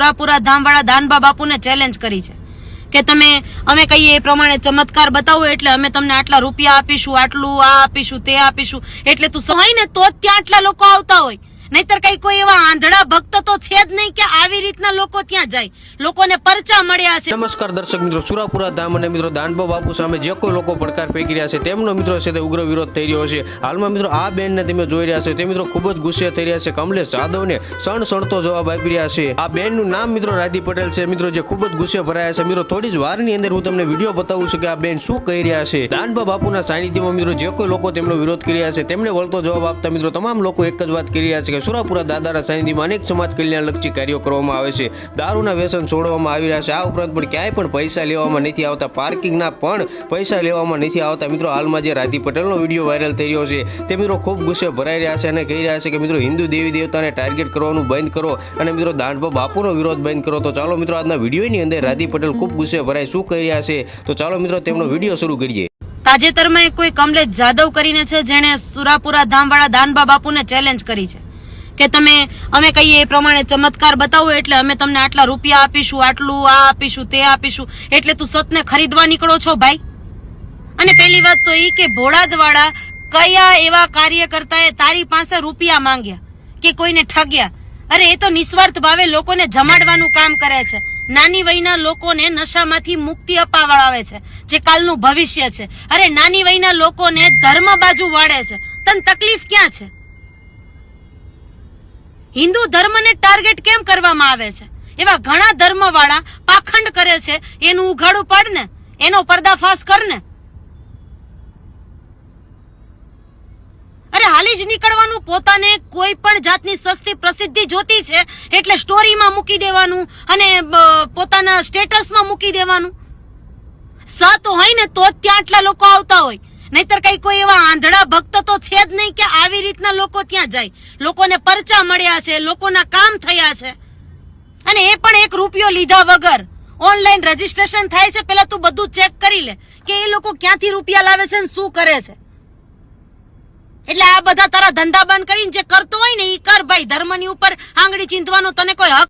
સુરાપુરા ધામવાળા દાનબા બાપુને ચેલેન્જ કરી છે. કે તમે, અમે કહીએ એ પ્રમાણે ચમત્કાર બતાવો એટલે અમે તમને આટલા રૂપિયા આપીશું, આટલું આ આપીશું, તે આપીશું. એટલે તું હોય ને તો જ ત્યાં આટલા લોકો આવતા હોય. નહીતર કઈ કોઈ એવા આંધળા ભક્ત તો છે જ નહીં કે આવી રીતના લોકો ત્યાં જાય? લોકોને પરચા મળ્યા છે. નમસ્કાર દર્શક મિત્રો, સુરાપુરા ધામ અને મિત્રો દાનબા બાપુ સામે જે કોઈ લોકો પડકાર ફેંકી રહ્યા છે, તેમનો મિત્રો છે તે ઉગ્ર વિરોધ થઈ રહ્યો છે. હાલમાં મિત્રો આ બેનને તમે જોઈ રહ્યા છો, તે મિત્રો ખૂબ જ ગુસ્સે થઈ રહ્યા છે. કમલેશ જાદવને સણ સણતો જવાબ આપી રહ્યા છે. આ બેનનું નામ મિત્રો રાધી પટેલ છે. મિત્રો જે ખૂબ જ ગુસ્સે ભરાયા છે. મિત્રો થોડી જ વારની અંદર હું તમને વીડિયો બતાવું છું કે આ બેન શું કહી રહ્યા છે. દાનબા બાપુના સાનિધ્યમાં મિત્રો જે કોઈ લોકો તેમનો વિરોધ કરી રહ્યા છે, તેમને વળતો જવાબ આપતા મિત્રો તમામ લોકો એક જ વાત કરી રહ્યા છે કે સુરાપુરા દાદાના સાનિધ્યમાં અનેક સમાજ કલ્યાણલક્ષી કાર્યો કરવામાં આવે છે. દારૂના વ્યસન છોડવામાં આવી રહ્યા છે. આ ઉપરાંત પણ ક્યાંય પણ પૈસા લેવામાં નથી આવતા. પાર્કિંગના પણ પૈસા લેવામાં નથી આવતા. મિત્રો, હાલમાં જે રાધી પટેલનો વીડિયો વાયરલ થઈ રહ્યો છે, તે મિત્રો ખૂબ ગુસ્સે ભરાઈ રહ્યા છે અને કહી રહ્યા છે કે, મિત્રો, હિન્દુ દેવી દેવતાને ટાર્ગેટ કરવાનું બંધ કરો અને, મિત્રો દાંડબા બાપુનો વિરોધ બંધ કરો. તો ચાલો, મિત્રો, આજના વિડીયોની અંદર રાધી પટેલ ખૂબ ગુસ્સે ભરાય શું કહી રહ્યા છે? તો ચાલો, મિત્રો, તેમનો વીડિયો શરૂ કરીએ. તાજેતરમાં કોઈ કમલેશ જાદવ કરીને છે, જેણે સુરાપુરા ધામવાળા દાનબા બાપુને ચેલેન્જ કરી છે. કે તમે, અમે કહીએ એ પ્રમાણે ચમત્કાર બતાવો એટલે અમે તમને આટલા રૂપિયા આપીશું, આટલું આ આપીશું, તે આપીશું. એટલે તું સતને ખરીદવા નીકળો છો ભાઈ? અને પહેલી વાત તો એ કે ભોળાદવાળા કયા એવા કાર્યકર્તાએ તારી પાસે રૂપિયા માંગ્યા કે કોઈને ઠગ્યા? અરે, એ તો નિસ્વાર્થ ભાવે લોકોને જમાડવાનું કામ કરે છે. નાની વયના લોકોને નશામાંથી મુક્તિ અપાવડાવે છે, જે કાલનું ભવિષ્ય છે. અરે, નાની વયના લોકોને ધર્મ બાજુ વાળે છે. તને તકલીફ ક્યાં છે? હિન્દુ ધર્મને ટાર્ગેટ કેમ કરવામાં આવે છે? એવા ઘણા ધર્મવાળા પાખંડ કરે છે, એનું ઉઘાડું પાડ ને, એનો પર્દાફાશ કર ને. અરે હાલી જ નીકળવાનું, પોતાને કોઈ પણ જાતની સસ્તી પ્રસિદ્ધિ જોતી છે, એટલે સ્ટોરીમાં મૂકી દેવાનું અને પોતાના સ્ટેટસમાં મૂકી દેવાનું. સત હોય ને તો જ ત્યાં આટલા લોકો નહીતર કઈ કોઈ એવા આંધળા ભક્ત તો છે જ નહીં કે આવી રીતના લોકો ત્યાં જાય. લોકોને પરચા મળ્યા છે, લોકોના કામ થયા છે. અને એ પણ એક રૂપિયો લીધા વગર. ઓનલાઈન રજીસ્ટ્રેશન થાય છે, પેલા તું બધું ચેક કરી લે કે એ લોકો ક્યાંથી રૂપિયા લાવે છે અને શું કરે છે. એટલે આ બધા તારા ધંધા બંધ કરીને જે કરતો હોય ને એ કર ભાઈ, ધર્મની ઉપર આંગળી ચીંધવાનો તને કોઈ હક